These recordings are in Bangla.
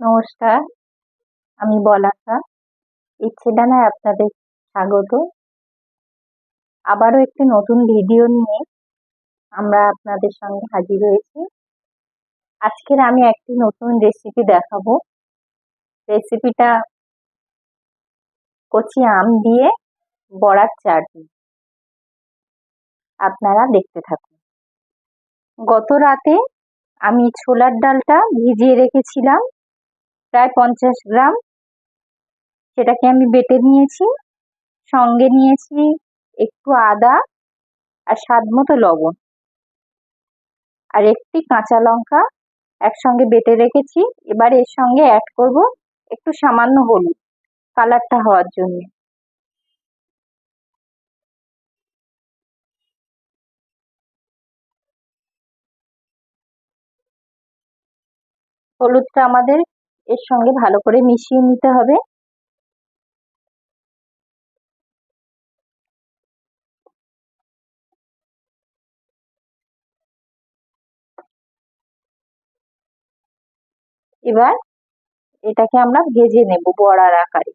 নমস্কার, আমি বলাকা। ইচ্ছে ডানায় আপনাদের স্বাগত। আবারও একটি নতুন ভিডিও নিয়ে আমরা আপনাদের সঙ্গে হাজির হয়েছি। আজকের আমি একটি নতুন রেসিপি দেখাবো। রেসিপিটা কচি আম দিয়ে বড়ার চাটনি। আপনারা দেখতে থাকুন। গত রাতে আমি ছোলার ডালটা ভিজিয়ে রেখেছিলাম। প্রায় পঞ্চাশ গ্রাম। সেটাকে আমি বেটে নিয়েছি, সঙ্গে নিয়েছি একটু আদা আর স্বাদ মতো লবণ। আর একটি কাঁচা লঙ্কা একসঙ্গে বেটে রেখেছি। এবার এর সঙ্গে অ্যাড করব একটু সামান্য হলুদ কালারটা হওয়ার জন্য। হলুদটা আমাদের এর সঙ্গে ভালো করে মিশিয়ে নিতে হবে। এবার এটাকে আমরা ভেজে নেব বড়ার আকারে।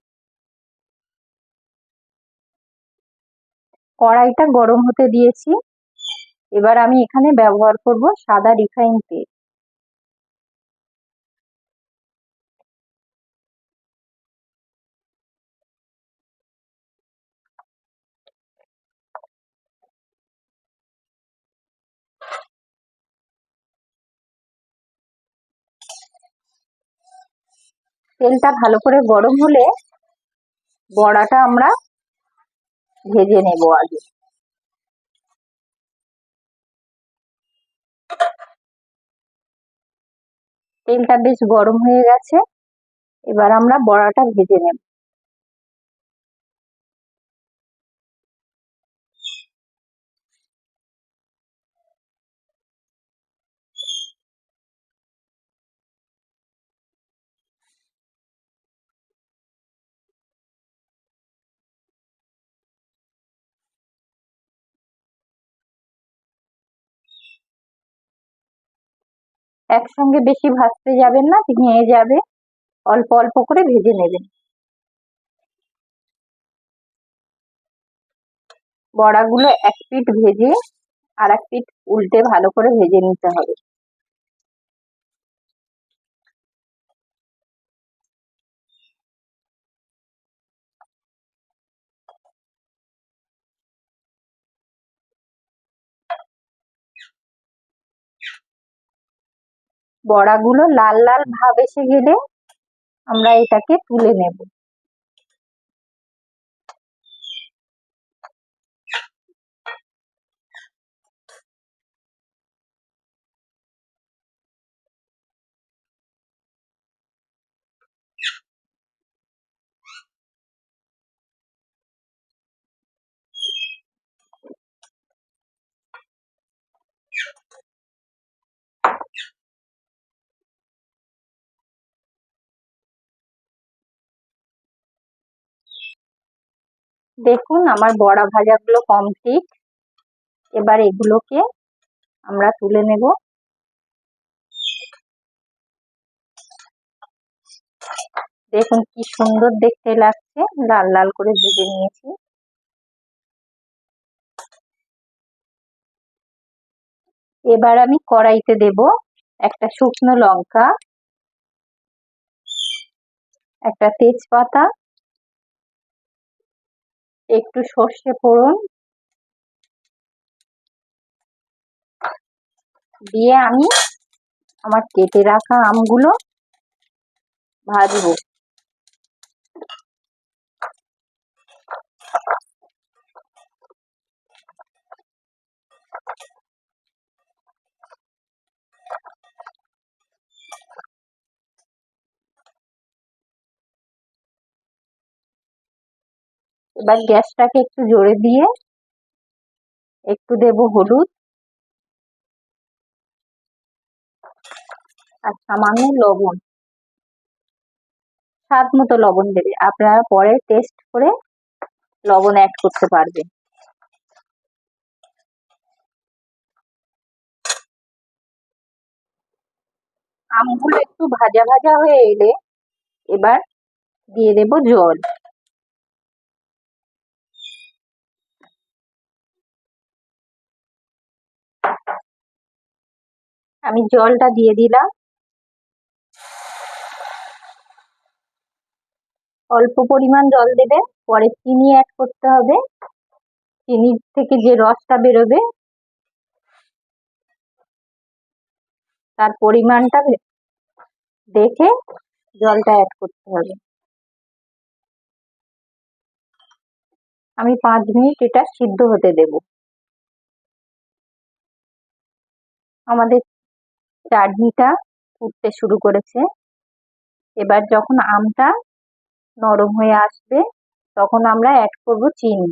কড়াইটা গরম হতে দিয়েছি। এবার আমি এখানে ব্যবহার করব সাদা রিফাইন তেল। তেলটা ভালো করে গরম হলে বড়াটা আমরা ভেজে নেব আগে। তেলটা বেশ গরম হয়ে গেছে, এবার আমরা বড়াটা ভেজে নেব। একসঙ্গে বেশি ভাজতে যাবেন না ভেঙে যাবে অল্প অল্প করে ভেজে নেবেন। বড়াগুলো এক পিঠ ভেজে আর এক পিঠ উল্টে ভালো করে ভেজে নিতে হবে। বড়াগুলো লাল লাল ভাব এসে গেলে আমরা এটাকে তুলে নেব। দেখুন, আমার বড়া ভাজাগুলো কমপ্লিট এবার এগুলোকে আমরা তুলে নেব। দেখুন, কি সুন্দর দেখতে লাগছে। লাল লাল করে ভেজে নিয়েছি। এবার আমি কড়াইতে দেব একটা শুকনো লঙ্কা, একটা তেজপাতা একটু সর্ষে ফোড়ন দিয়ে আমি আমার কেটে রাখা আমগুলো ভাজবো। এবার গ্যাসটাকে একটু জোরে দিয়ে একটু দেব হলুদ। আর সামান্য লবণ। স্বাদ মতো লবণ দেবে। আপনারা পরে টেস্ট করে লবণ অ্যাড করতে পারবেন। আমগুলো একটু ভাজা ভাজা হয়ে এলে এবার দিয়ে দেব জল। আমি জলটা দিয়ে দিলাম। অল্প পরিমাণ জল দেবে, পরে চিনি অ্যাড করতে হবে। চিনির থেকে যে রসটা বেরোবে, তার পরিমাণটা দেখে জলটা অ্যাড করতে হবে। আমি পাঁচ মিনিট এটা সিদ্ধ হতে দেব। আমাদের চাটনিটা ফুটতে শুরু করেছে। এবার যখন আমটা নরম হয়ে আসবে, তখন আমরা অ্যাড করব চিনি।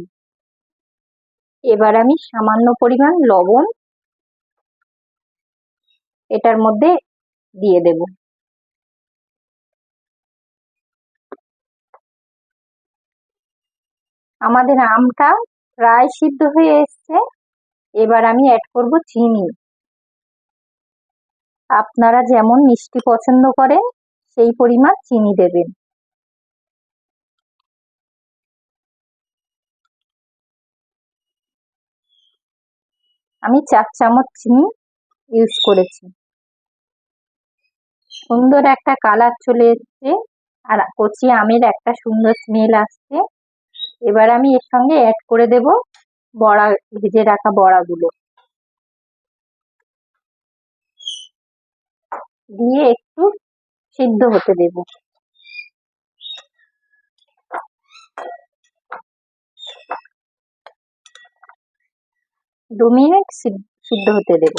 এবার আমি সামান্য পরিমাণ লবণ এটার মধ্যে দিয়ে দেব। আমাদের আমটা প্রায় সিদ্ধ হয়ে এসছে। এবার আমি অ্যাড করব চিনি। আপনারা যেমন মিষ্টি পছন্দ করেন, সেই পরিমাণ চিনি দেবেন। আমি চার চামচ চিনি ইউজ করেছি। সুন্দর একটা কালার চলে এসছে, আর কচি আমের একটা সুন্দর স্মেল আসছে। এবার আমি এর সঙ্গে অ্যাড করে দেব বড়া, ভেজে রাখা বড়াগুলো। দিয়ে একটু সিদ্ধ হতে দেব। দু মিনিট সিদ্ধ হতে দেব।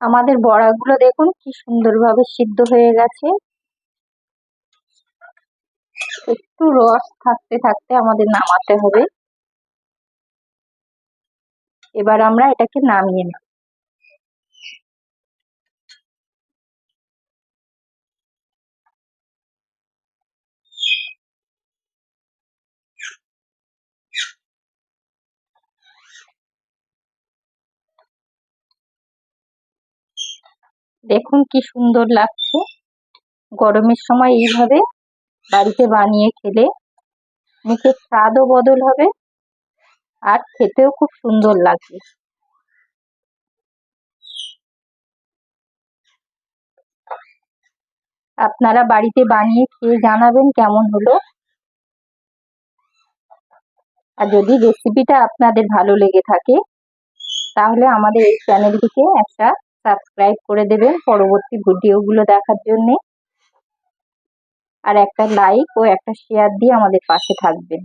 আমাদের বড়াগুলো দেখুন কি সুন্দরভাবে সিদ্ধ হয়ে গেছে। একটু রস থাকতে থাকতে আমাদের নামাতে হবে। এবার আমরা এটাকে নামিয়ে নেব। দেখুন কি সুন্দর লাগছে। গরমের সময় এইভাবে বাড়িতে বানিয়ে খেলে মুখের স্বাদও বদল হবে। আর খেতেও খুব সুন্দর লাগবে আপনারা বাড়িতে বানিয়ে খেয়ে জানাবেন কেমন হলো? আর যদি রেসিপিটা আপনাদের ভালো লেগে থাকে, তাহলে আমাদের এই চ্যানেলটিকে একটা সাবস্ক্রাইব করে দেবেন পরবর্তী ভিডিওগুলো দেখার জন্যে। আর একটা লাইক ও একটা শেয়ার দিয়ে আমাদের পাশে থাকবেন।